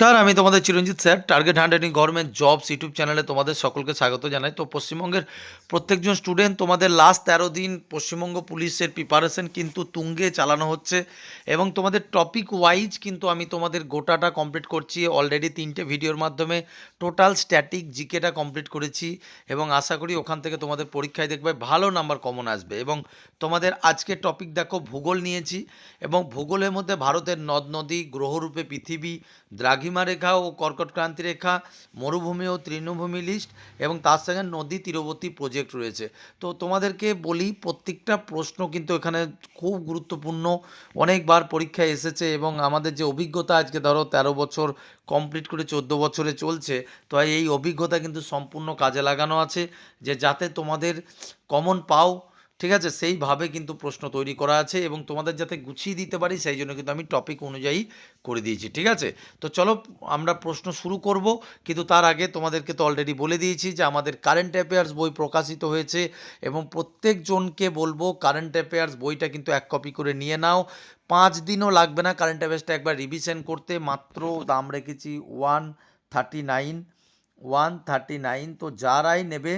নমস্কার, আমি তোমাদের Chiranjit sir target hundreding government jobs YouTube চ্যানেলে তোমাদের সকলকে স্বাগত জানাই। তো পশ্চিমবঙ্গের প্রত্যেকজন স্টুডেন্ট তোমাদের লাস্ট তেরো দিন পশ্চিমবঙ্গ পুলিশের প্রিপারেশন কিন্তু তুঙ্গে চালানো হচ্ছে এবং তোমাদের টপিক ওয়াইজ কিন্তু আমি তোমাদের গোটাটা কমপ্লিট করছি। অলরেডি তিনটে ভিডিওর মাধ্যমে টোটাল স্ট্যাটিক জিকেটা কমপ্লিট করেছি এবং আশা করি ওখান থেকে তোমাদের পরীক্ষায় দেখবে ভালো নাম্বার কমন আসবে এবং তোমাদের আজকের টপিক দেখো, ভূগোল নিয়েছি এবং ভূগোলের মধ্যে ভারতের নদ নদী গ্রহরূপে পৃথিবী, দ্রাঘিমা রেখা ও কর্কট ক্রান্তি রেখা, মরুভূমি ও তৃণভূমি লিস্ট এবং তার সঙ্গে নদী তীরবর্তী প্রজেক্ট রয়েছে। তো তোমাদেরকে বলি, প্রত্যেকটা প্রশ্ন কিন্তু এখানে খুব গুরুত্বপূর্ণ। অনেকবার পরীক্ষায় এসেছে এবং আমাদের যে অভিজ্ঞতা আজকে ধরো তেরো বছর কমপ্লিট করে চোদ্দ বছরে চলছে, তো এই অভিজ্ঞতা কিন্তু সম্পূর্ণ কাজে লাগানো আছে। যে যাতে তোমাদের কমন পাও ঠিক আছে? সেইভাবে কিন্তু প্রশ্ন তৈরি করা আছে এবং তোমাদের যাতে গুছিয়ে দিতে পারি, সেই জন্য কিন্তু আমি টপিক অনুযায়ী করে দিয়েছি, ঠিক আছে? তো চলো, আমরা প্রশ্ন শুরু করব। কিন্তু তার আগে তোমাদেরকে তো অলরেডি বলে দিয়েছি যে আমাদের কারেন্ট অ্যাফেয়ার্স বই প্রকাশিত হয়েছে এবং প্রত্যেকজনকে বলব কারেন্ট অ্যাফেয়ার্স বইটা কিন্তু এক কপি করে নিয়ে নাও। পাঁচ দিনও লাগবে না কারেন্ট অ্যাফেয়ার্সটা একবার রিভিশন করতে, মাত্র দাম রেখেছি one thirty nine one thirty nine তো যারাই নেবে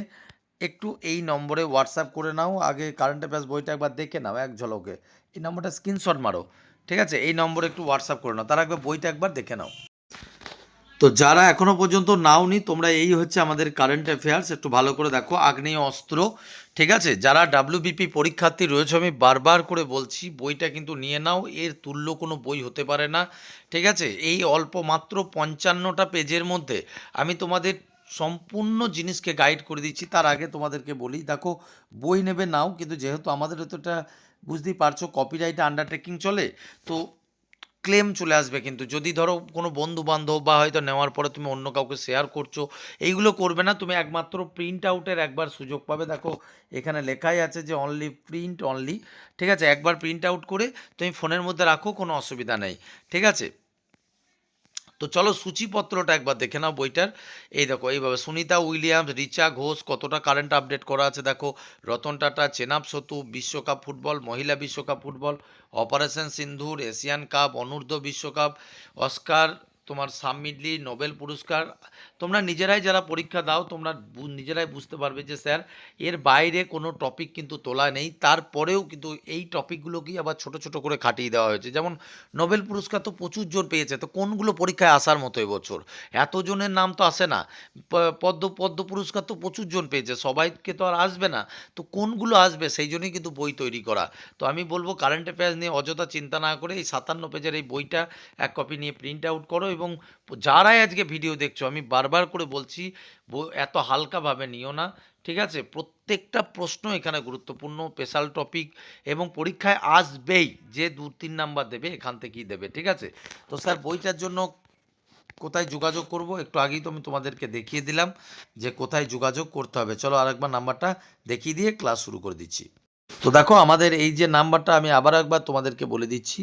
একটু এই নম্বরে হোয়াটসঅ্যাপ করে নাও, আগে কারেন্ট অ্যাফেয়ার্স বইটা একবার দেখে নাও, এক ঝলকে। এই নম্বরটা স্ক্রিনশট মারো, ঠিক আছে? এই নম্বরে একটু হোয়াটসঅ্যাপ করে নাও, তার একবার বইটা একবার দেখে নাও। তো যারা এখনও পর্যন্ত নাওনি, তোমরা এই হচ্ছে আমাদের কারেন্ট অ্যাফেয়ার্স একটু ভালো করে দেখো আগ্নেয় অস্ত্র ঠিক আছে? যারা ডাব্লিউবিপি পরীক্ষার্থী রয়েছে, আমি বারবার করে বলছি, বইটা কিন্তু নিয়ে নাও, এর তুল্য কোনো বই হতে পারে না, ঠিক আছে? এই অল্প মাত্র পঞ্চান্নটা পেজের মধ্যে, আমি তোমাদের সম্পূর্ণ জিনিসকে গাইড করে দিচ্ছি। তার আগে তোমাদেরকে বলি, দেখো, বই নেবে নাও, কিন্তু যেহেতু আমাদের তো এটা বুঝতেই পারছ কপিরাইট আন্ডারটেকিং চলে, তো ক্লেম চলে আসবে কিন্তু। যদি ধরো কোনো বন্ধু বান্ধব বা হয়তো নেওয়ার পরে তুমি অন্য কাউকে শেয়ার করছ, এইগুলো করবে না, তুমি একমাত্র প্রিন্ট আউটের একবার সুযোগ পাবে। দেখো, এখানে লেখাই আছে যে অনলি প্রিন্ট অনলি ঠিক আছে? একবার প্রিন্ট আউট করে তুমি ফোনের মধ্যে রাখো, কোনো অসুবিধা নেই, ঠিক আছে? তো চলো সূচিপত্রটা একবার দেখে নাও বইটার। এই দেখো, এইভাবে সুনিতা উইলিয়ামস, রিচা ঘোষ, কতটা কারেন্ট আপডেট করা আছে দেখো। রতন টাটা, চেনাব সতু, বিশ্বকাপ ফুটবল, মহিলা বিশ্বকাপ football, operation Sindoor, Asian cup, অনূর্ধ্ব বিশ্বকাপ, অস্কার তোমার সামিডলি নোবেল পুরস্কার। তোমরা নিজেরাই যারা পরীক্ষা দাও, তোমরা নিজেরাই বুঝতে পারবে যে, স্যার, এর বাইরে কোনো টপিক কিন্তু তোলা নেই। তারপরেও কিন্তু এই টপিকগুলোকেই আবার ছোট ছোট করে খাটিয়ে দেওয়া হয়েছে। যেমন, নোবেল পুরস্কার তো প্রচুর জন পেয়েছে, তো কোনগুলো পরীক্ষায় আসার মতো এবছর? এতজনের নাম তো আসে না। পদ্ম পদ্ম পুরস্কার তো প্রচুর জন পেয়েছে, সবাইকে তো আর আসবে না। তো কোনগুলো আসবে, সেই জন্যই কিন্তু বই তৈরি করা। তো আমি বলব কারেন্ট অ্যাফেয়ার্স নিয়ে অযথা চিন্তা না করে এই সাতান্ন পেজের এই বইটা এক কপি নিয়ে প্রিন্ট আউট করো এবং যারাই আজকে ভিডিও দেখছ, আমি বারবার করে বলছি এত হালকাভাবে নিও না, ঠিক আছে? প্রত্যেকটা প্রশ্ন এখানে গুরুত্বপূর্ণ স্পেশাল টপিক এবং পরীক্ষায় আসবেই, যে দু, তিন নাম্বার দেবে, এখান থেকেই দেবে, ঠিক আছে? তো স্যার, বইটার জন্য কোথায় যোগাযোগ করব? একটু আগেই তো আমি তোমাদেরকে দেখিয়ে দিলাম যে কোথায় যোগাযোগ করতে হবে। চলো আরেকবার নাম্বারটা দেখিয়ে দিয়ে ক্লাস শুরু করে দিচ্ছি। তো দেখো, আমাদের এই যে নাম্বারটা আমি আবার একবার তোমাদেরকে বলে দিচ্ছি,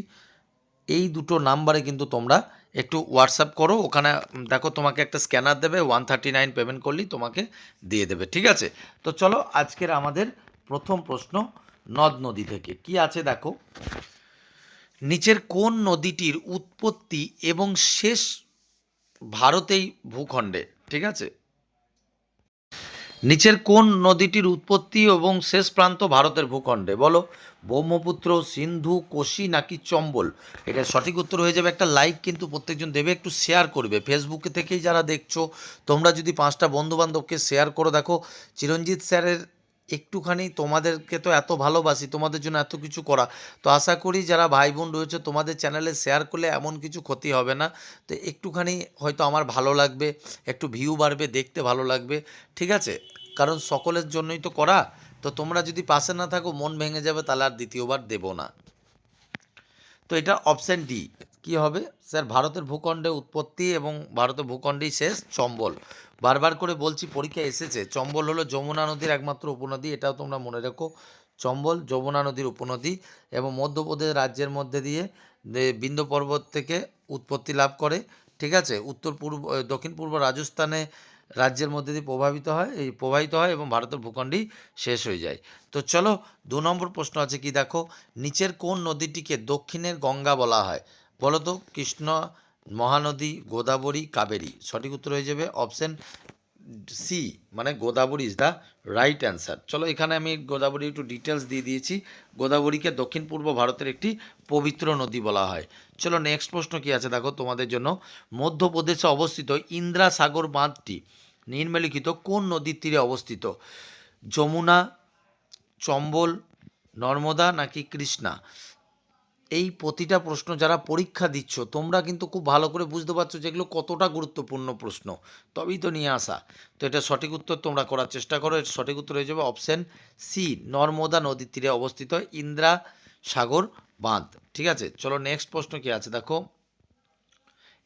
এই দুটো নাম্বারে কিন্তু তোমরা একটু হোয়াটসঅ্যাপ করো, ওখানে দেখো তোমাকে একটা স্ক্যানার দেবে ওয়ান থার্টি নাইন পেমেন্ট করলেই তোমাকে দিয়ে দেবে, ঠিক আছে? তো চলো, আজকের আমাদের প্রথম প্রশ্ন নদ নদী থেকে। কি আছে দেখো? নিচের কোন নদীটির উৎপত্তি এবং শেষ ভারতেই ভূখণ্ডে, ঠিক আছে? নিচের কোন নদীটির উৎপত্তি এবং শেষ প্রান্ত ভারতের ভূখণ্ডে? বলো, ব্রহ্মপুত্র, সিন্ধু, কোশি নাকি চম্বল? এটা সঠিক উত্তর হয়ে যাবে একটা লাইক কিন্তু প্রত্যেকজন দেবে, একটু শেয়ার করবে। ফেসবুকে থেকেই যারা দেখছ, তোমরা যদি পাঁচটা বন্ধুবান্ধবকে শেয়ার করো, দেখো, চিরঞ্জিত স্যারের একটুখানি তোমাদেরকে তো এত ভালোবাসি, তোমাদের জন্য এত কিছু করা। তো আশা করি যারা ভাই বোন রয়েছে, তোমাদের চ্যানেলে শেয়ার করলে এমন কিছু ক্ষতি হবে না। তো একটুখানি হয়তো আমার ভালো লাগবে, একটু ভিউ বাড়বে, দেখতে ভালো লাগবে, ঠিক আছে? কারণ সকলের জন্যই তো করা। তো তোমরা যদি পাশে না থাকো, মন ভেঙে যাবে, তাহলে আর দ্বিতীয়বার দেব না। তো এটা অপশান ডি কি হবে? স্যার, ভারতের ভূখণ্ডে উৎপত্তি এবং ভারতের ভূখণ্ডেই শেষ চম্বল। বারবার করে বলছি, পরীক্ষা এসেছে। চম্বল হলো যমুনা নদীর একমাত্র উপনদী। এটাও তোমরা মনে রেখো। চম্বল, যমুনা নদীর উপনদী এবং মধ্যপ্রদেশ রাজ্যের মধ্যে দিয়ে দে- বিন্ধ্য পর্বত থেকে উৎপত্তি লাভ করে। ঠিক আছে? উত্তর পূর্ব দক্ষিণ পূর্ব রাজস্থানে রাজ্যের মধ্যে দিয়ে প্রভাবিত হয়, এই প্রবাহিত হয় এবং ভারতের ভূখণ্ডই শেষ হয়ে যায়। তো চলো, দু নম্বর প্রশ্ন আছে, কি দেখো? নিচের কোন নদীটিকে দক্ষিণের গঙ্গা বলা হয়? বলো তো কৃষ্ণ, মহানদী, গোদাবরী, কাবেরী। সঠিক উত্তর হয়ে যাবে অপশন সি মানে Godavari is the right answer চলো এখানে আমি গোদাবরী একটু ডিটেলস দিয়ে দিয়েছি। গোদাবরীকে দক্ষিণ পূর্ব ভারতের একটি পবিত্র নদী বলা হয়। চলো নেক্সট প্রশ্ন কি আছে দেখো তোমাদের জন্য। মধ্যপ্রদেশে অবস্থিত ইন্দ্রা সাগর বাঁধটি নিম্নলিখিত কোন নদীর তীরে অবস্থিত? যমুনা, চম্বল, নর্মদা নাকি কৃষ্ণা? এই প্রতিটা প্রশ্ন যারা পরীক্ষা দিচ্ছ, তোমরা কিন্তু খুব ভালো করে বুঝতে পারছ যে এগুলো কতটা গুরুত্বপূর্ণ প্রশ্ন। তবেই তো নিয়ে আসা। তো এটা সঠিক উত্তর তোমরা করার চেষ্টা করো। এর সঠিক উত্তর হয়ে যাবে অপশন সি, নর্মদা নদীর তীরে অবস্থিত ইন্দ্রা সাগর বাঁধ। ঠিক আছে? চলো নেক্সট প্রশ্ন কি আছে? দেখো।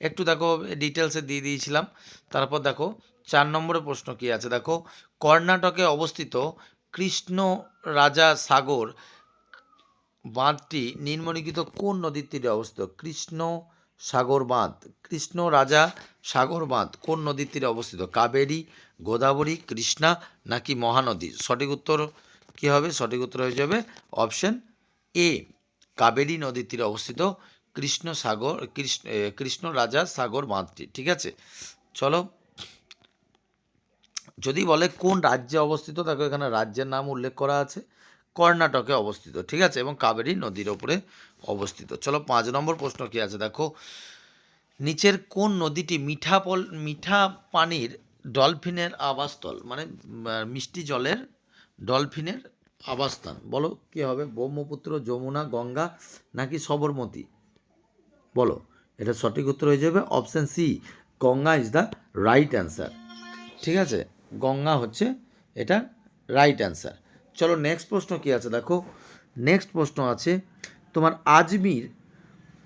একটু দেখো ডিটেলসে দিয়ে দিয়েছিলাম। তারপর দেখো, চার নম্বরের প্রশ্ন কি আছে? দেখো, কর্ণাটকে অবস্থিত কৃষ্ণ রাজা সাগর বাঁধটি নিম্নলিখিত কোন নদীর তীরে অবস্থিত? কৃষ্ণ সাগর বাঁধ। কৃষ্ণ রাজা সাগর বাঁধ কোন নদীর তীরে অবস্থিত? কাবেরী, গোদাবরী, কৃষ্ণা নাকি মহানদী? সঠিক উত্তর কী হবে? সঠিক উত্তর হয়ে যাবে অপশন এ, কাবেরী নদীর তীরে অবস্থিত কৃষ্ণ সাগর, কৃষ্ণ কৃষ্ণ রাজা সাগর বাঁধটি। ঠিক আছে? চলো। যদি বলে কোন রাজ্যে অবস্থিত তাকে এখানে রাজ্যের নাম উল্লেখ করা আছে। কর্ণাটকে অবস্থিত, ঠিক আছে? এবং কাবেরী নদীর ওপরে অবস্থিত। চলো পাঁচ নম্বর প্রশ্ন কি আছে? দেখো, নিচের কোন নদীটি মিঠা পল, মিঠা পানির ডলফিনের আবাসস্থল? মানে মিষ্টি জলের ডলফিনের আবাসস্থান। বলো, কি হবে? ব্রহ্মপুত্র, যমুনা, গঙ্গা নাকি সবরমতী? বলো, এটা সঠিক উত্তর হয়ে যাবে option C, Ganga is the right answer. ঠিক আছে? গঙ্গা হচ্ছে এটা রাইট অ্যান্সার। চলো নেক্সট প্রশ্ন কি আছে দেখো? নেক্সট প্রশ্ন আছে, তোমার আজমির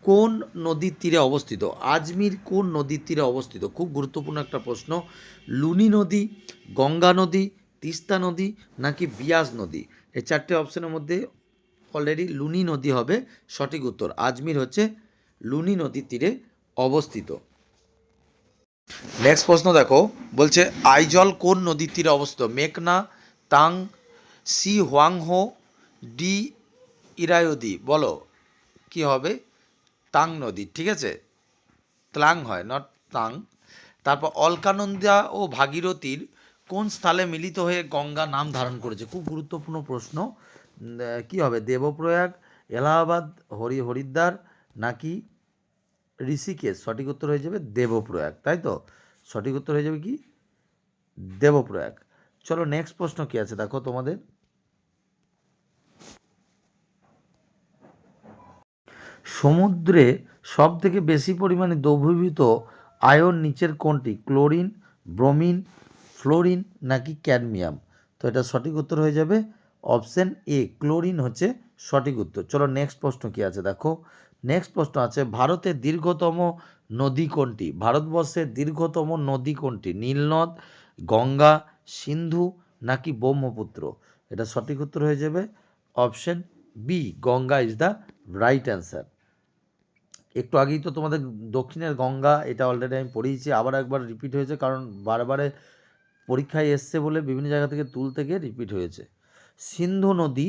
কোন নদীর তীরে অবস্থিত? আজমির কোন নদীর তীরে অবস্থিত? খুব গুরুত্বপূর্ণ একটা প্রশ্ন। লুনি নদী, গঙ্গা নদী, তিস্তা নদী নাকি বিয়াস নদী? এই চারটে অপশনের মধ্যে অলরেডি লুনি নদী হবে সঠিক উত্তর। আজমির হচ্ছে লুনি নদীর তীরে অবস্থিত। নেক্সট প্রশ্ন দেখো, বলছে আইজল কোন নদীর তীরে অবস্থিত? মেঘনা, তাং সি হোয়াংহো ডি ইরায়দি বলো, কি হবে? তাং নদী, ঠিক আছে? ত্লাং হয় নট তাং। তারপর অলকানন্দা ও ভাগীরথীর কোন স্থলে মিলিত হয়ে গঙ্গা নাম ধারণ করেছে? খুব গুরুত্বপূর্ণ প্রশ্ন। কি হবে? দেবপ্রয়াগ, এলাহাবাদ, হরি হরিদ্বার, নাকি ঋষিকেশ? সঠিক উত্তর হয়ে যাবে দেবপ্রয়াগ, তাই তো? সঠিক উত্তর হয়ে যাবে কি? দেবপ্রয়াগ। চলো নেক্সট প্রশ্ন কি আছে? দেখো তোমাদের। সমুদ্রে সব থেকে বেশি পরিমাণে দ্রবীভূত আয়ন নিচের কোনটি? ক্লোরিন, ব্রোমিন, ফ্লোরিন নাকি ক্যাডমিয়াম? তো এটা সঠিক উত্তর হয়ে যাবে অপশন এ, ক্লোরিন হচ্ছে সঠিক উত্তর। চলো নেক্সট প্রশ্ন কি আছে দেখো। নেক্সট প্রশ্ন আছে, ভারতের দীর্ঘতম নদী কোনটি? ভারতবর্ষের দীর্ঘতম নদী কোনটি? নীলনদ গঙ্গা, সিন্ধু নাকি ব্রহ্মপুত্র? এটা সঠিক উত্তর হয়ে যাবে option B, Ganga is the right answer একটু আগেই তো তোমাদের দক্ষিণের গঙ্গা, এটা অলরেডি আমি পড়িয়েছি, আবার একবার রিপিট হয়েছে, কারণ বারবারে পরীক্ষায় এসছে বলে বিভিন্ন জায়গা থেকে তুল থেকে রিপিট হয়েছে। সিন্ধু নদী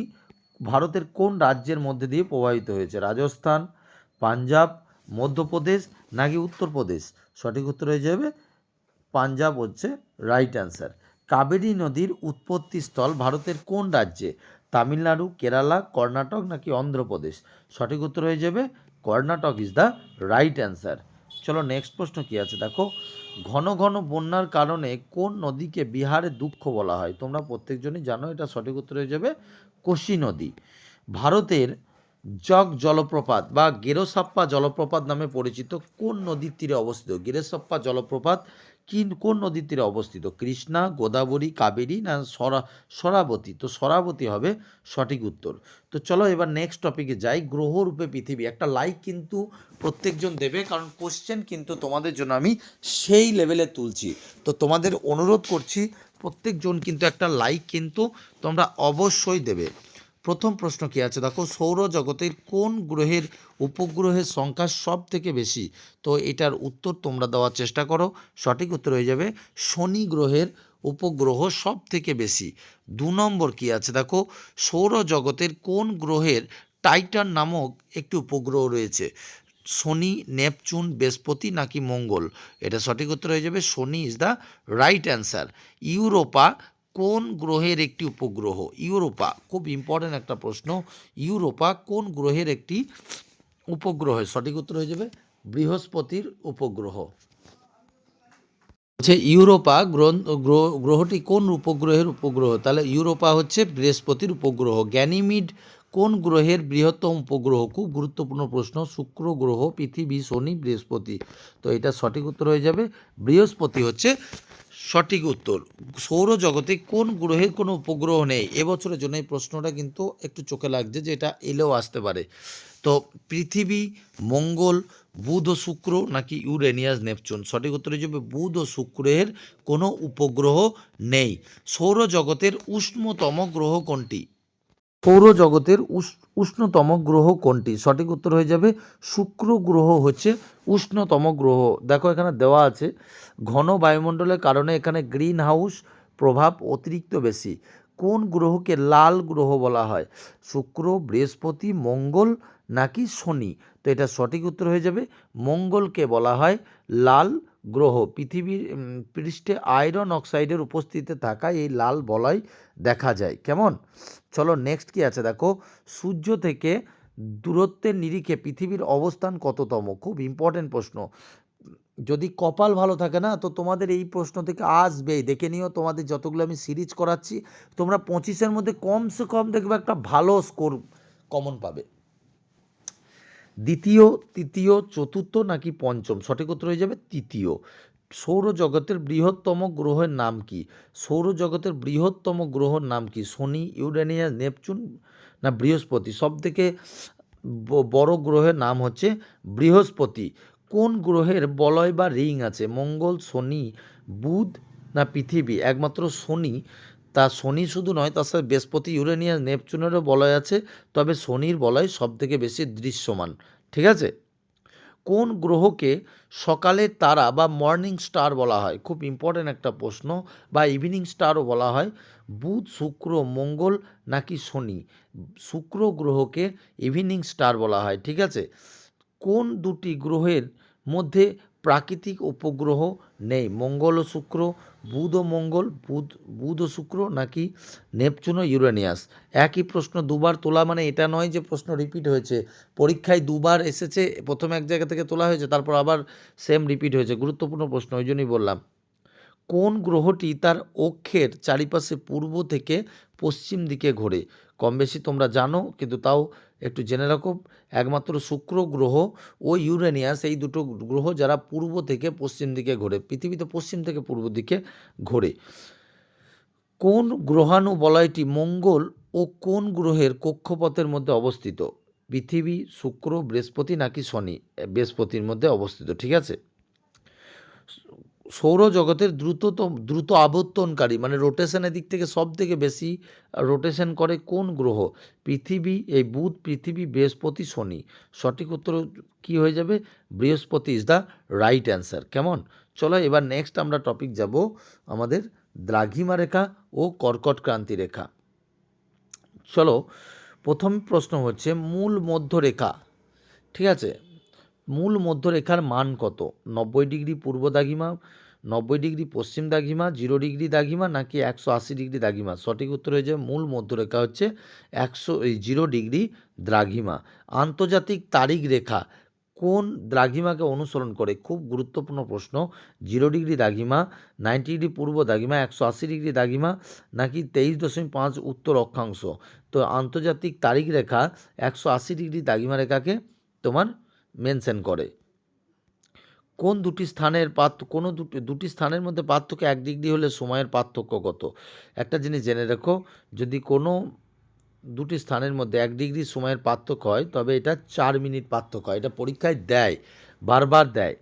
ভারতের কোন রাজ্যের মধ্যে দিয়ে প্রবাহিত হয়েছে? রাজস্থান, পাঞ্জাব, মধ্যপ্রদেশ নাকি উত্তরপ্রদেশ? সঠিক উত্তর হয়ে যাবে, পাঞ্জাব হচ্ছে রাইট অ্যান্সার কাবেরী নদীর উৎপত্তিস্থল ভারতের কোন রাজ্যে? তামিলনাড়ু, কেরালা, কর্ণাটক নাকি অন্ধ্রপ্রদেশ? সঠিক উত্তর হয়ে যাবে Karnataka is the right answer চলো নেক্সট প্রশ্ন কি আছে? দেখো, ঘন ঘন বন্যার কারণে কোন নদীকে বিহারে দুঃখ বলা হয়? তোমরা প্রত্যেকজনই জানো, এটা সঠিক উত্তর হয়ে যাবে কোশি নদী। ভারতের জগ জলপ্রপাত বা গেরোসাপ্পা জলপ্রপাত নামে পরিচিত কোন নদীর তীরে অবস্থিত? গেরোসাপ্পা জলপ্রপাত কি কোন নদীর তীরে অবস্থিত? কৃষ্ণা, গোদাবরী, কাবেরী না সরা, সরাবতী? তো সরাবতী হবে সঠিক উত্তর। তো চলো এবার নেক্সট টপিকে যাই। গ্রহরূপে পৃথিবী। একটা লাইক কিন্তু প্রত্যেকজন দেবে, কারণ কোশ্চেন কিন্তু তোমাদের জন্য আমি সেই লেভেলে তুলছি। তো তোমাদের অনুরোধ করছি, প্রত্যেকজন কিন্তু একটা লাইক কিন্তু তোমরা অবশ্যই দেবে। প্রথম প্রশ্ন কি আছে? দেখো, সৌরজগতের কোন গ্রহের উপগ্রহের সংখ্যা সব থেকে বেশি? তো এটার উত্তর তোমরা দেওয়ার চেষ্টা করো। সঠিক উত্তর হয়ে যাবে, শনি গ্রহের উপগ্রহ সব থেকে বেশি। দু নম্বর কি আছে? দেখো, সৌরজগতের কোন গ্রহের টাইটান নামক একটি উপগ্রহ রয়েছে? শনি, নেপচুন, বৃহস্পতি নাকি মঙ্গল? এটা সঠিক উত্তর হয়ে যাবে, Shani is the right answer Europa কোন গ্রহের একটি উপগ্রহ? ইউরোপা। খুব ইম্পর্ট্যান্ট একটা প্রশ্ন। ইউরোপা কোন গ্রহের একটি উপগ্রহ? সঠিক উত্তর হয়ে যাবে, বৃহস্পতির উপগ্রহ। হচ্ছে ইউরোপা গ্রহ- গ্রহ- গ্রহটি কোন উপগ্রহের উপগ্রহ? তাহলে ইউরোপা হচ্ছে বৃহস্পতির উপগ্রহ। গ্যানিমিড কোন গ্রহের বৃহত্তম উপগ্রহ? খুব গুরুত্বপূর্ণ প্রশ্ন। শুক্র গ্রহ, পৃথিবী, শনি, বৃহস্পতি। তো এটা সঠিক উত্তর হয়ে যাবে। বৃহস্পতি হচ্ছে সঠিক উত্তর। সৌরজগতে কোন গ্রহের কোনো উপগ্রহ নেই? এবছরের জন্য এই প্রশ্নটা কিন্তু একটু চোখে লাগছে যে এটা এলেও আসতে পারে। তো পৃথিবী, মঙ্গল, বুধ ও শুক্র নাকি ইউরেনিয়াস নেপচুন? সঠিক উত্তর হিসেবে বুধ ও শুক্রের কোনো উপগ্রহ নেই। সৌরজগতের উষ্ণতম গ্রহ কোনটি? সৌরজগতের উষ- উষ্ণতম গ্রহ কোনটি? সঠিক উত্তর হয়ে যাবে, শুক্র গ্রহ হচ্ছে উষ্ণতম গ্রহ। দেখো এখানে দেওয়া আছে, ঘন বায়ুমণ্ডলের কারণে এখানে গ্রিন হাউস প্রভাব অতিরিক্ত বেশি। কোন গ্রহকে লাল গ্রহ বলা হয়? শুক্র, বৃহস্পতি, মঙ্গল নাকি শনি? তো এটা সঠিক উত্তর হয়ে যাবে। মঙ্গলকে বলা হয় লাল গ্রহ। পৃথিবীর পৃষ্ঠে আয়রন অক্সাইডের উপস্থিতিতে থাকা এই লাল বলয় দেখা যায়। কেমন? চলো নেক্সট কি আছে দেখো। সূর্য থেকে দূরত্বের নিরিখে পৃথিবীর অবস্থান কততম? খুব ইম্পর্টেন্ট প্রশ্ন। যদি কপাল ভালো থাকে না, তো তোমাদের এই প্রশ্ন থেকে আসবেই। দেখে নিও তোমাদের যতগুলো আমি সিরিজ করাচ্ছি, তোমরা পঁচিশের মধ্যে কমসে কম দেখবে একটা ভালো স্কোর কমন পাবে। দ্বিতীয়, তৃতীয়, চতুর্থ নাকি পঞ্চম? সঠিক উত্তর হয়ে যাবে তৃতীয়। সৌরজগতের বৃহত্তম গ্রহের নাম কি? সৌরজগতের বৃহত্তম গ্রহর নাম কি? শনি, ইউরেনিয়াস, নেপচুন না বৃহস্পতি? সব থেকে বড় গ্রহের নাম হচ্ছে বৃহস্পতি। কোন গ্রহের বলয় বা রিং আছে? মঙ্গল, শনি, বুধ না পৃথিবী? একমাত্র শনি। তা শনি শুধু নয়, তার সাথে বৃহস্পতি ইউরেনিয়াস নেপচুনেরও বলয় আছে, তবে শনির বলয় সব থেকে বেশি দৃশ্যমান। ঠিক আছে? কোন গ্রহকে সকালের তারা বা মর্নিং স্টার বলা হয়? খুব ইম্পর্ট্যান্ট একটা প্রশ্ন, বা ইভিনিং স্টারও বলা হয়। বুধ, শুক্র, মঙ্গল নাকি শনি? শুক্র গ্রহকে ইভিনিং স্টার বলা হয়, ঠিক আছে? কোন দুটি গ্রহের মধ্যে প্রাকৃতিক উপগ্রহ নেই? মঙ্গল ও শুক্র, বুধ ও মঙ্গল, বুধ বুধ ও শুক্র নাকি নেপচুন ও ইউরেনিয়াস? একই প্রশ্ন, দুবার তোলা মানে এটা নয় যে প্রশ্ন রিপিট হয়েছে। পরীক্ষায় দুবার এসেছে, প্রথমে এক জায়গা থেকে তোলা হয়েছে, তারপর আবার সেম রিপিট হয়েছে। গুরুত্বপূর্ণ প্রশ্ন, ওই জন্যই বললাম। কোন গ্রহটি তার অক্ষের চারিপাশে পূর্ব থেকে পশ্চিম দিকে ঘোরে? কম বেশি তোমরা জানো, কিন্তু তাও একটু জেনে রাখো, একমাত্র শুক্র গ্রহ ও ইউরেনিয়াস, এই দুটো গ্রহ যারা পূর্ব থেকে পশ্চিম দিকে ঘোরে, পৃথিবীতে পশ্চিম থেকে পূর্ব দিকে ঘোরে। কোন গ্রহাণু বলয়টি মঙ্গল ও কোন গ্রহের কক্ষপথের মধ্যে অবস্থিত? পৃথিবী, শুক্র, বৃহস্পতি নাকি শনি? বৃহস্পতির মধ্যে অবস্থিত, ঠিক আছে? সৌরজগতের দ্রুততম, দ্রুত আবর্তনকারী মানে রোটেশনের দিক থেকে সব থেকে বেশি রোটেশন করে কোন গ্রহ? পৃথিবী, এই বুধ, পৃথিবী, বৃহস্পতি, শনি। সঠিক উত্তর কি হয়ে যাবে? বৃহস্পতি ইজ দ্য রাইট অ্যান্সার কেমন? চলো এবার নেক্সট আমরা টপিক যাব আমাদের দ্রাঘিমা রেখা ও কর্কট ক্রান্তি রেখা। চলো, প্রথম প্রশ্ন হচ্ছে মূল মধ্যরেখা, ঠিক আছে? মূল মধ্যরেখার মান কত? নব্বই ডিগ্রি পূর্ব দাগিমা, নব্বই ডিগ্রি পশ্চিম দাগিমা, জিরো ডিগ্রি দাগিমা নাকি একশো আশি ডিগ্রি দাগিমা? সঠিক উত্তর হয়ে যাবে মূল মধ্যরেখা হচ্ছে একশো, এই জিরো ডিগ্রি দ্রাঘিমা। আন্তর্জাতিক তারিখ রেখা কোন দ্রাঘিমাকে অনুসরণ করে? খুব গুরুত্বপূর্ণ প্রশ্ন। জিরো ডিগ্রি দাগিমা, নাইনটি ডিগ্রি পূর্ব দাগিমা, একশো আশি ডিগ্রি দাগিমা নাকি তেইশ দশমিক পাঁচ উত্তর অক্ষাংশ? তো আন্তর্জাতিক তারিখ রেখা একশো আশি ডিগ্রি দাগিমা রেখাকে তোমার মেনশন করে। কোন দুটি স্থানের পার্থ, কোনো দুটি দুটি স্থানের মধ্যে পার্থক্য এক ডিগ্রি হলে সময়ের পার্থক্য কত? একটা জিনিস জেনে রেখো, যদি কোনো দুটি স্থানের মধ্যে এক ডিগ্রি সময়ের পার্থক্য হয়, তবে এটা চার মিনিট পার্থক্য হয়। এটা পরীক্ষায় দেয়, বারবার দেয়।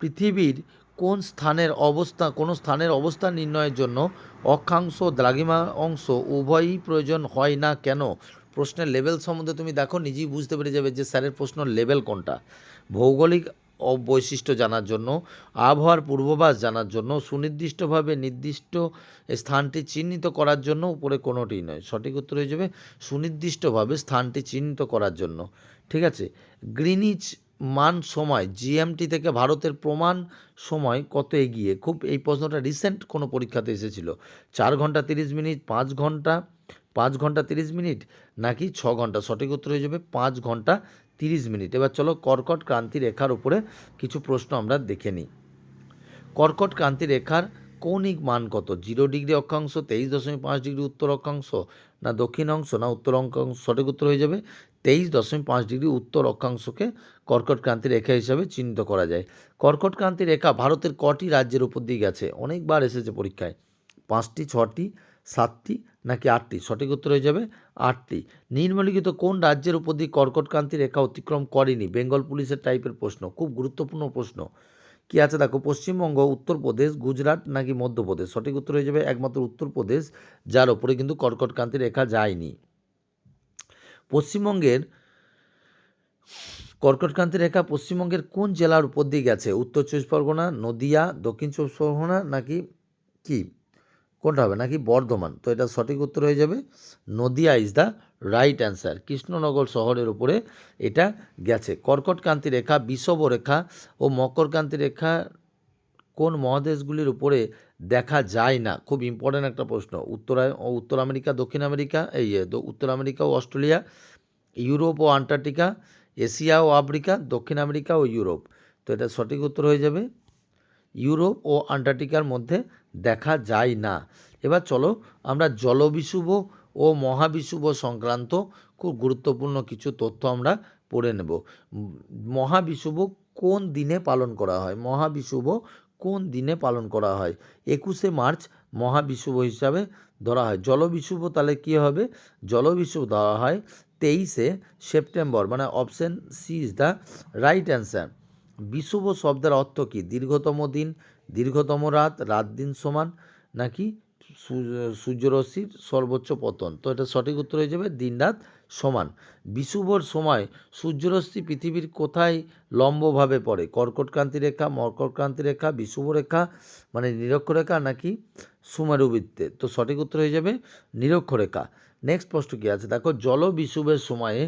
পৃথিবীর কোন স্থানের অবস্থা, কোনো স্থানের অবস্থান নির্ণয়ের জন্য অক্ষাংশ দ্রাঘিমা অংশ উভয়ই প্রয়োজন হয় না কেন? প্রশ্নের লেভেল সম্বন্ধে তুমি দেখো, নিজেই বুঝতে পেরে যাবে যে স্যারের প্রশ্ন লেভেল কোনটা। ভৌগোলিক বৈশিষ্ট্য জানার জন্য, আবহাওয়ার পূর্বাভাস জানার জন্য, সুনির্দিষ্টভাবে নির্দিষ্ট স্থানটি চিহ্নিত করার জন্য, উপরে কোনোটিই নয়। সঠিক উত্তর হয়ে যাবে, সুনির্দিষ্টভাবে স্থানটি চিহ্নিত করার জন্য। ঠিক আছে? গ্রিনিচ মান সময় জিএমটি থেকে ভারতের প্রমাণ সময় কত এগিয়ে? খুব, এই প্রশ্নটা রিসেন্ট কোনো পরীক্ষাতে এসেছিল। চার ঘণ্টা তিরিশ মিনিট, পাঁচ ঘণ্টা পাঁচ ঘণ্টা তিরিশ মিনিট নাকি ছ ঘণ্টা? সঠিক উত্তর হয়ে যাবে পাঁচ ঘণ্টা তিরিশ মিনিট। এবার চলো কর্কট ক্রান্তি রেখার উপরে কিছু প্রশ্ন আমরা দেখে নিই। কর্কট ক্রান্তি রেখার কৌণিক মান কত? জিরো ডিগ্রি অক্ষাংশ, তেইশ দশমিক পাঁচ ডিগ্রি উত্তর অক্ষাংশ না দক্ষিণ অংশ না উত্তর অক্ষাংশ? সঠিক উত্তর হয়ে যাবে তেইশ দশমিক পাঁচ ডিগ্রি উত্তর অক্ষাংশকে কর্কট ক্রান্তি রেখা হিসাবে চিহ্নিত করা যায়। কর্কট ক্রান্তি রেখা ভারতের কটি রাজ্যের উপর দিয়ে গেছে? অনেকবার এসেছে পরীক্ষায়। পাঁচটি, ছটি, সাতটি নাকি আটটি? সঠিক উত্তর হয়ে যাবে আটটি। নিম্নলিখিত কোন রাজ্যের উপর দিয়ে কর্কট ক্রান্তি রেখা অতিক্রম করেনি? বেঙ্গল পুলিশের টাইপের প্রশ্ন, খুব গুরুত্বপূর্ণ প্রশ্ন। কি আছে? দেখো, পশ্চিমবঙ্গ, উত্তরপ্রদেশ, গুজরাট নাকি মধ্যপ্রদেশ? সঠিক উত্তর হয়ে যাবে একমাত্র উত্তরপ্রদেশ, যার ওপরে কিন্তু কর্কট ক্রান্তি রেখা যায়নি। পশ্চিমবঙ্গের কর্কটক্রান্তি রেখা পশ্চিমবঙ্গের কোন জেলার উপর দিয়ে গেছে? উত্তর চব্বিশ পরগনা, নদিয়া, দক্ষিণ চব্বিশ পরগনা নাকি কি? কোনটা হবে? নাকি বর্ধমান? তো এটা সঠিক উত্তর হয়ে যাবে, Nadia is the right answer Krishnanagar শহরের উপরে এটা গেছে। কর্কটক্রান্তি রেখা, বিষব রেখা ও মকরক্রান্তি রেখা কোন মহাদেশগুলির উপরে দেখা যায় না? খুব ইম্পর্ট্যান্ট একটা প্রশ্ন। উত্তরা উত্তর আমেরিকা, দক্ষিণ আমেরিকা, এই উত্তর আমেরিকা ও অস্ট্রেলিয়া, ইউরোপ ও আন্টার্কটিকা, এশিয়া ও আফ্রিকা, দক্ষিণ আমেরিকা ও ইউরোপ। তো এটা সঠিক উত্তর হয়ে যাবে। ইউরোপ ও আন্টার্কটিকার মধ্যে দেখা যায় না। এবার চলো আমরা জলবিষুব ও মহাবিষুব সংক্রান্ত খুব গুরুত্বপূর্ণ কিছু তথ্য আমরা পড়ে নেব। মহাবিষুব কোন দিনে পালন করা হয়? মহাবিষুব কোন দিনে পালন করা হয়? একুশে মার্চ মহাবিষুব হিসাবে ধরা হয়। জলবিষুব তাহলে কী হবে? জলবিষুব ধরা হয় তেইশে সেপ্টেম্বর মানে option C is the right answer. বিষুব শব্দের অর্থ কী? দীর্ঘতম দিন দীর্ঘতম রাত রাত দিন সমান নাকি সূর্যরশ্মির সর্বোচ্চ পতন? তো এটা সঠিক উত্তর হয়ে যাবে, দিন রাত সমান। বিষুবর সময় সূর্যরশ্মি পৃথিবীর কোথায় লম্বভাবে পড়ে? কর্কটক্রান্তি রেখা মকরক্রান্তি রেখা বিষুব রেখা মানে নিরক্ষরেখা নাকি সুমেরুবৃত্তে তো সঠিক উত্তর হয়ে যাবে নিরক্ষরেখা নেক্সট প্রশ্ন কী আছে? দেখো জল বিষুবের সময়ে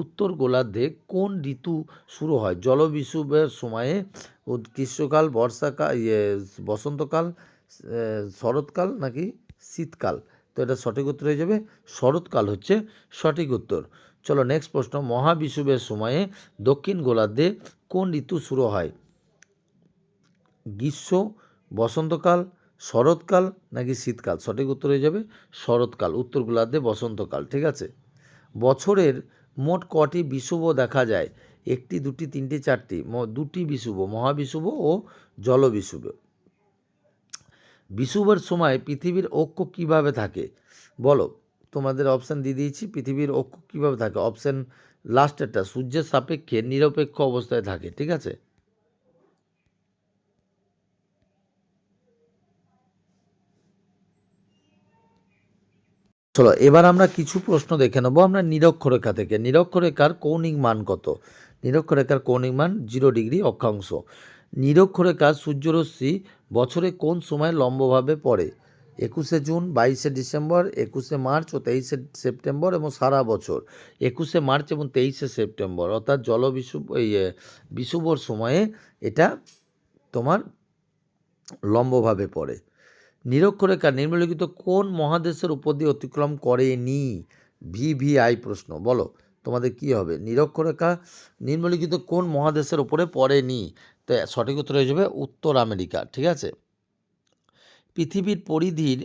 উত্তর গোলার্ধে কোন ঋতু শুরু হয়? জল বিষুবের সময়ে গ্রীষ্মকাল, বর্ষাকাল ইয়ে বসন্তকাল শরৎকাল নাকি শীতকাল? তো এটা সঠিক উত্তর হয়ে যাবে। শরৎকাল হচ্ছে সঠিক উত্তর। চলো নেক্সট প্রশ্ন। মহাবিষুবের সময়ে দক্ষিণ গোলার্ধে কোন ঋতু শুরু হয়? গ্রীষ্ম, বসন্তকাল শরৎকাল নাকি শীতকাল? সঠিক উত্তর হয়ে যাবে শরৎকাল। উত্তর গোলার্ধে বসন্তকাল, ঠিক আছে? বছরের মোট কটি বিষুব দেখা যায়? একটি, দুটি, তিনটি, চারটি। দুটি বিষুব, মহাবিষুব ও জলবিষুব। বিষুবের সময় পৃথিবীর অক্ষ কীভাবে থাকে? বলো, তোমাদের অপশান দিয়ে দিয়েছি, পৃথিবীর অক্ষ কীভাবে থাকে? অপশান লাস্টেরটা সূর্যের সাপেক্ষে নিরপেক্ষ অবস্থায় থাকে, ঠিক আছে? চলো এবার আমরা কিছু প্রশ্ন দেখে নেব। আমরা নিরক্ষরেখা থেকে। নিরক্ষরেখার কৌণিক মান কত? নিরক্ষরেখার কৌণিক মান জিরো ডিগ্রি অক্ষাংশ। নিরক্ষরেখার সূর্যরশ্মি বছরে কোন সময় লম্বভাবে পড়ে? একুশে জুন বাইশে ডিসেম্বর একুশে মার্চ ও তেইশে সেপ্টেম্বর এবং সারা বছর। একুশে মার্চ এবং তেইশে সেপ্টেম্বর অর্থাৎ জলবিষুব এই এ, বিষুবর সময়ে এটা তোমার লম্বভাবে পড়ে। নিরক্ষরেখা নিম্নলিখিত কোন মহাদেশের উপর দিয়ে অতিক্রম করেনি? ভিভিআই প্রশ্ন। বলো, তোমাদের কি হবে? নিরক্ষরেখা নিম্নলিখিত কোন মহাদেশের উপরে পড়েনি? তো সঠিক উত্তর হয়ে যাবে উত্তর আমেরিকা, ঠিক আছে? পৃথিবীর পরিধির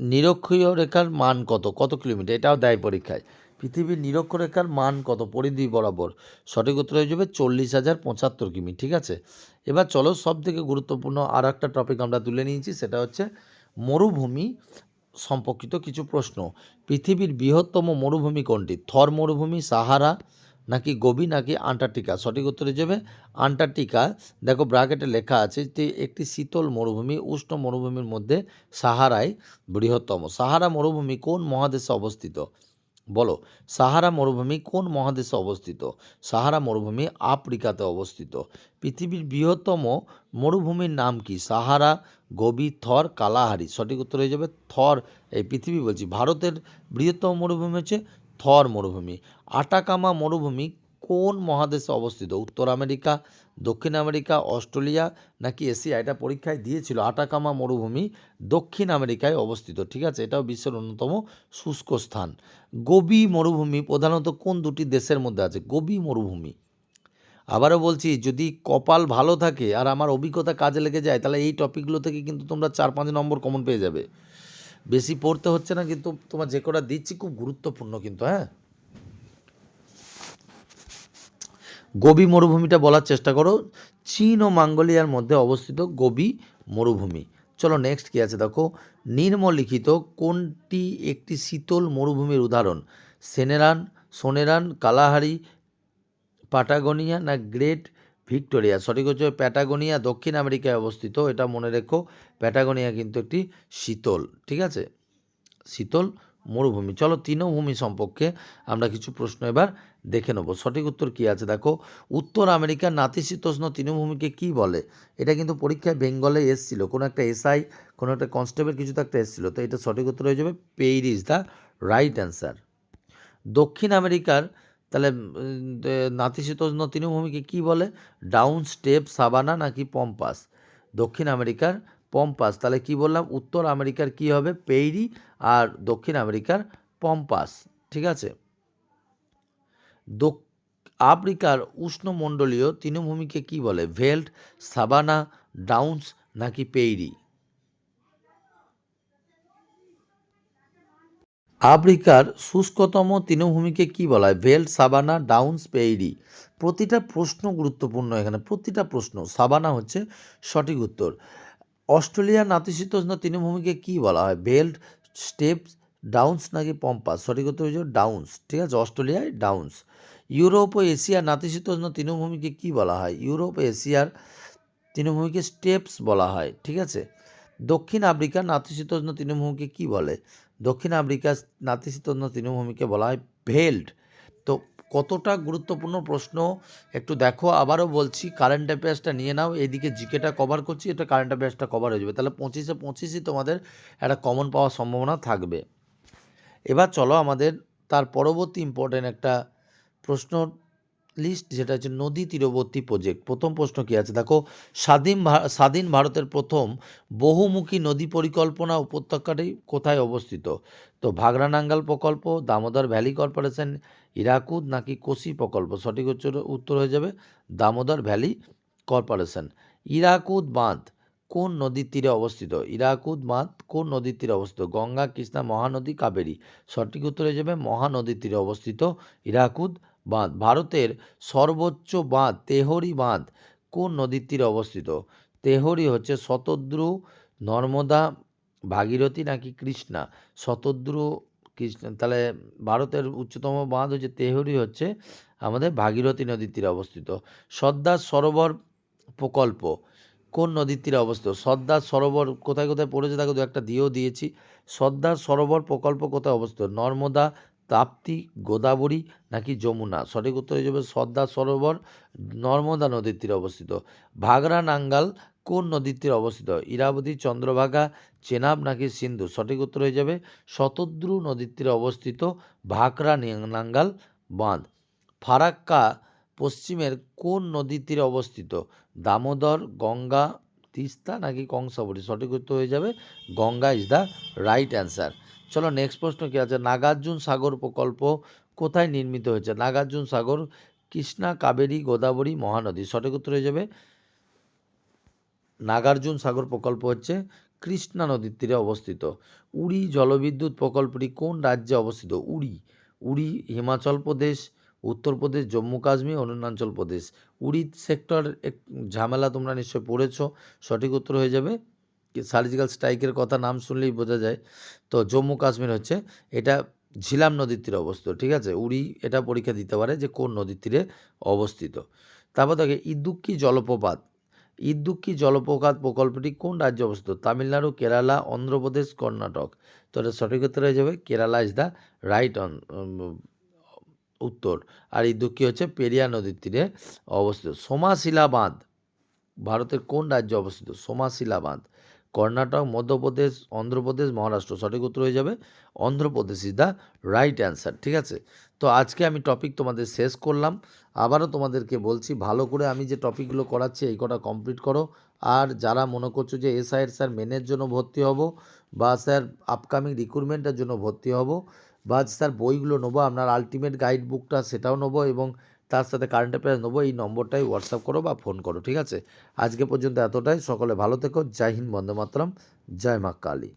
নিরক্ষীয় রেখার মান কত? কত কিলোমিটার? এটাও দেয় পরীক্ষায়। পৃথিবীর নিরক্ষরেখার মান কত? পরিধি বরাবর। সঠিক উত্তর হয়ে যাবে চল্লিশ হাজার পঁচাত্তর কিমি, ঠিক আছে? এবার চলো সব থেকে গুরুত্বপূর্ণ আর একটা টপিক আমরা তুলে নিয়েছি, সেটা হচ্ছে মরুভূমি সম্পর্কিত কিছু প্রশ্ন। পৃথিবীর বৃহত্তম মরুভূমি কোনটি? থর মরুভূমি, সাহারা, নাকি গোবি নাকি আন্টার্কটিকা? সঠিক উত্তর যাবে আন্টার্কটিকা। দেখো ব্রাকেটে লেখা আছে যে একটি শীতল মরুভূমি উষ্ণ মরুভূমির মধ্যে সাহারায় বৃহত্তম। সাহারা মরুভূমি কোন মহাদেশে অবস্থিত? বলো, সাহারা মরুভূমি কোন মহাদেশে অবস্থিত? সাহারা মরুভূমি আফ্রিকাতে অবস্থিত। পৃথিবীর বৃহত্তম মরুভূমির নাম কি? Sahara, Gobi, Thar, Kalahari. সঠিক উত্তর হয়ে যাবে থর। এই পৃথিবী বলছি। ভারতের বৃহত্তম মরুভূমি হচ্ছে থর মরুভূমি। আটাকামা মরুভূমি কোন মহাদেশে অবস্থিত? উত্তর আমেরিকা দক্ষিণ আমেরিকা, অস্ট্রেলিয়া নাকি এশিয়া এটা পরীক্ষায় দিয়েছিল? আটাকামা মরুভূমি দক্ষিণ আমেরিকায় অবস্থিত, ঠিক আছে? এটাও বিশ্বের অন্যতম শুষ্ক স্থান। গোবি মরুভূমি প্রধানত কোন দুটি দেশের মধ্যে আছে? গোবি মরুভূমি। আবারও বলছি, যদি কপাল ভালো থাকে আর আমার অভিজ্ঞতা কাজে লেগে যায়, তাহলে এই টপিকগুলো থেকে কিন্তু তোমরা চার পাঁচ নম্বর কমন পেয়ে যাবে। বেশি পড়তে হচ্ছে না, কিন্তু তোমার যে কটা দিচ্ছি, খুব গুরুত্বপূর্ণ কিন্তু হ্যাঁ? গোবি মরুভূমিটা বলার চেষ্টা করো। চীন ও মঙ্গোলিয়ার মধ্যে অবস্থিত গোবি মরুভূমি। চলো নেক্সট কী আছে দেখো। নিম্নলিখিত কোনটি একটি শীতল মরুভূমির উদাহরণ? সেনেরান, সোনেরান, কালাহারি, পাটাগোনিয়া না গ্রেট ভিক্টোরিয়া? সঠিক হচ্ছে প্যাটাগোনিয়া দক্ষিণ আমেরিকায় অবস্থিত, এটা মনে রেখো। প্যাটাগোনিয়া কিন্তু একটি শীতল, ঠিক আছে? শীতল মরুভূমি। চলো তৃণভূমি সম্পর্কে আমরা কিছু প্রশ্ন এবার দেখে নেব। সঠিক উত্তর কী আছে? দেখো, উত্তর আমেরিকার নাতিশীতোষ্ণ তৃণভূমিকে কি বলে? এটা কিন্তু পরীক্ষায় বেঙ্গলে এসছিল। কোনো একটা এসআই, কোনো একটা কনস্টেবল, কিছু তো একটা এসছিল। তো এটা সঠিক উত্তর হয়ে যাবে pair is the right answer. দক্ষিণ আমেরিকার, তাহলে নাতিশীতোষ্ণ তৃণভূমিকে কি বলে? ডাউন স্টেপ সাবানা নাকি পম্পাস? দক্ষিণ আমেরিকার পম্পাস। তাহলে কি বললাম? উত্তর আমেরিকার কি হবে? পেইরি আর দক্ষিণ আমেরিকার পম্পাস। ঠিক আছে? আফ্রিকার উষ্ণমণ্ডলীয় তৃণভূমিকে কি বলে? ভেল্ট সাবানা ডাউন্স নাকি পেইরি? আফ্রিকার শুষ্কতম তৃণভূমিকে কি বলা হয়? Veld savanna downs, prairie. প্রতিটা প্রশ্ন গুরুত্বপূর্ণ এখানে। প্রতিটা প্রশ্ন। সাবানা হচ্ছে সঠিক উত্তর। অস্ট্রেলিয়ার নাতিশীতোষ্ণ তৃণভূমিকে কি বলা হয়? বেল্ট, স্টেপস, ডাউন্স নাকি পম্পাস? সঠিক উত্তর হচ্ছে ডাউন্স। ঠিক আছে, অস্ট্রেলিয়ায় ডাউন্স। ইউরোপ ও এশিয়ার নাতিশীতোষ্ণ তৃণভূমিকে কি বলা হয়? ইউরোপ এশিয়ার তৃণভূমিকে স্টেপস বলা হয়। ঠিক আছে, দক্ষিণ আফ্রিকার নাতিশীতোষ্ণ তৃণভূমিকে কি বলে? দক্ষিণ আফ্রিকার নাতিশীতোষ্ণ তৃণভূমিকে বলা হয় ভেল্ট কতটা গুরুত্বপূর্ণ প্রশ্ন? একটু দেখো, আবারও বলছি কারেন্ট অ্যাফেয়ার্সটা নিয়ে নাও এদিকে জিকেটা কভার করছি, এটা কারেন্ট অ্যাফেয়ার্সটা কভার হয়ে যাবে। তাহলে পঁচিশে পঁচিশই তোমাদের একটা কমন পাওয়ার সম্ভাবনা থাকবে। এবার চলো আমাদের তার পরবর্তী ইম্পর্টেন্ট একটা প্রশ্ন লিস্ট, যেটা হচ্ছে নদী তীরবর্তী প্রজেক্ট প্রথম প্রশ্ন কী আছে? দেখো, স্বাধীন স্বাধীন ভারতের প্রথম বহুমুখী নদী পরিকল্পনা উপত্যকাটি কোথায় অবস্থিত? তো ভাগরানাঙ্গাল প্রকল্প, দামোদর ভ্যালি কর্পোরেশন ইরাকুদ নাকি কোসি প্রকল্প? সঠিক উত্তর হয়ে যাবে, দামোদর ভ্যালি কর্পোরেশন। ইরাকুদ বাঁধ কোন নদীর তীরে অবস্থিত? ইরাকুদ বাঁধ কোন নদীর তীরে অবস্থিত? গঙ্গা, কৃষ্ণা মহানদী, কাবেরী। সঠিক উত্তর হয়ে যাবে, মহানদীর তীরে অবস্থিত ইরাকুদ বাঁধ। ভারতের সর্বোচ্চ বাঁধ তেহরি বাঁধ কোন নদীর তীরে অবস্থিত? তেহরি হচ্ছে শতদ্রু, নর্মদা, ভাগীরথী নাকি কৃষ্ণা? শতদ্রু, কৃষ্ণা, তাহলে ভারতের উচ্চতম বাঁধ হচ্ছে তেহরি হচ্ছে আমাদের ভাগীরথী নদীর তীরে অবস্থিত। সর্দার সরোবর প্রকল্প কোন নদীর তীরে অবস্থিত? সর্দার সরোবর কোথায় কোথায় পড়েছে? তাকে দু একটা দিয়েও দিয়েছি। সর্দার সরোবর প্রকল্প কোথায় অবস্থিত? নর্মদা তাপ্তি, গোদাবরী নাকি যমুনা? সঠিক উত্তর হয়ে যাবে সর্দার সরোবর, নর্মদা নদীর তীরে অবস্থিত। ভাগরা নাঙ্গাল কোন নদীর তীরে অবস্থিত? ইরাবতী, চন্দ্রভাগা, চেনাব নাকি সিন্ধু? সঠিক উত্তর হয়ে যাবে শতদ্রু নদীর তীরে অবস্থিত ভাকরা নাঙ্গাল বাঁধ। ফারাক্কা পশ্চিমের কোন নদীর তীরে অবস্থিত? দামোদর, গঙ্গা, তিস্তা নাকি কংসাবতী সঠিক উত্তর হয়ে যাবে Ganga is the right answer চলো নেক্সট প্রশ্ন কী আছে? নাগার্জুন সাগর প্রকল্প কোথায় নির্মিত হয়েছে? নাগার্জুন সাগর, কৃষ্ণা, কাবেরী, গোদাবরী, মহানদী। সঠিক উত্তর হয়ে যাবে, নাগার্জুন সাগর প্রকল্প হচ্ছে কৃষ্ণা নদীর তীরে অবস্থিত। উড়ি জলবিদ্যুৎ প্রকল্পটি কোন রাজ্যে অবস্থিত? উড়ি উড়ি হিমাচল প্রদেশ উত্তরপ্রদেশ জম্মু কাশ্মীর, অরুণাচল প্রদেশ। উড়ি সেক্টর এক ঝামেলা তোমরা নিশ্চয়ই পড়েছ, সঠিক উত্তর হয়ে যাবে সার্জিক্যাল স্ট্রাইকের কথা নাম শুনলেই বোঝা যায়। তো জম্মু কাশ্মীর হচ্ছে, এটা ঝিলাম নদীর তীরে অবস্থিত, ঠিক আছে? উড়ি এটা পরীক্ষা দিতে পারে যে কোন নদীর তীরে অবস্থিত। তারপর দেখে, ইদুক্কি জলপ্রপাত। ইদুক্কি জলপ্রপাত প্রকল্পটি কোন রাজ্যে অবস্থিত? তামিলনাড়ু, কেরালা, অন্ধ্রপ্রদেশ, কর্ণাটক। তো এটা সঠিক উত্তর হয়ে যাবে, Kerala is the right on উত্তর। আর ইদুক্কি হচ্ছে পেরিয়া নদীর তীরে অবস্থিত। সোমাশিলা বাঁধ ভারতের কোন রাজ্যে অবস্থিত? সোমাশিলা বাঁধ কর্ণাটক, মধ্যপ্রদেশ, অন্ধ্রপ্রদেশ, মহারাষ্ট্র। সঠিক উত্তর হয়ে যাবে Andhra Pradesh is the right answer ঠিক আছে? তো আজকে আমি টপিক তোমাদের শেষ করলাম। আবারও তোমাদেরকে বলছি, ভালো করে আমি যে টপিকগুলো করাচ্ছি, এই কটা কমপ্লিট করো। আর যারা মনে করছ যে এসআইয়ের স্যার মেনের জন্য ভর্তি হব, বা স্যার আপকামিং রিক্রুটমেন্টের জন্য ভর্তি হব, বা স্যার বইগুলো নেব, আপনার আলটিমেট গাইড বুকটা সেটাও নেব এবং তার সাথে কারেন্ট অ্যাফেয়ার্স নেব, এই নম্বরটাই হোয়াটসঅ্যাপ করো বা ফোন করো, ঠিক আছে? আজকে পর্যন্ত এতটাই। সকলে ভালো থেকো। জয় হিন্দ, বন্দে মাতরম। জয় মা কালী।